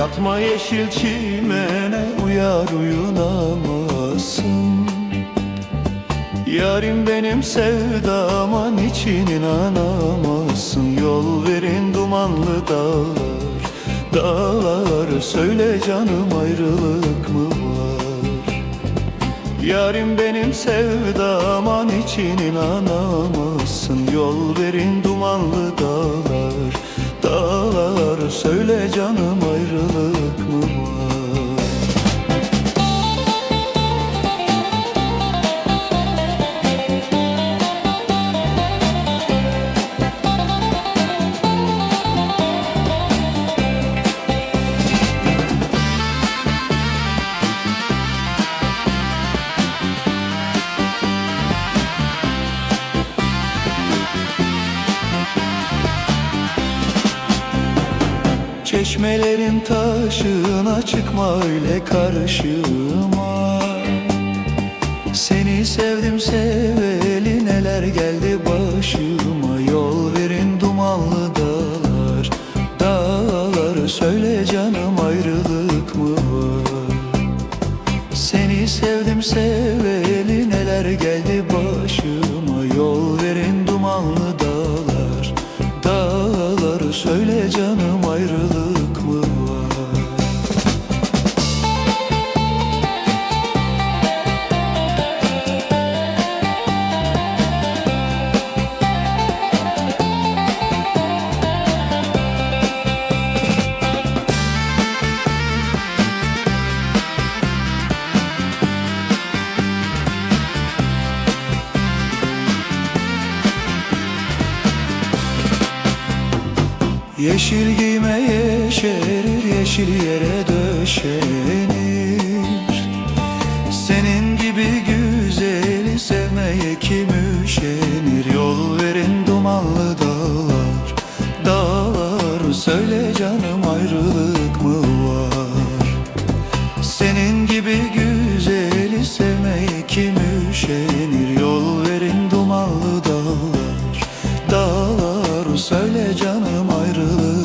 Batma yeşil çimene uyar uyunamazsın. Yarim benim sevdama niçin inanamazsın? Yol verin dumanlı dağlar Dağlar. Söyle canım ayrılık mı var? Yarim benim sevdama niçin inanamazsın? Yol verin dumanlı dağlar Dağlar. Söyle canım Çeşmelerin taşına çıkma öyle karşıma. Seni sevdim seveli neler geldi başıma. Yol verin dumanlı dağlar Dağlar söyle canım ayrılık mı var? Seni sevdim seveli ayrılık Yeşil giyme yeşerir yeşil yere döşenir. Senin gibi güzeli sevmeye kim üşenir? Yol verin dumanlı dağlar. Dağlar söyle canım ayrılık mı var? Senin gibi güzeli sevmeye kim üşenir söyle canım ayrılık.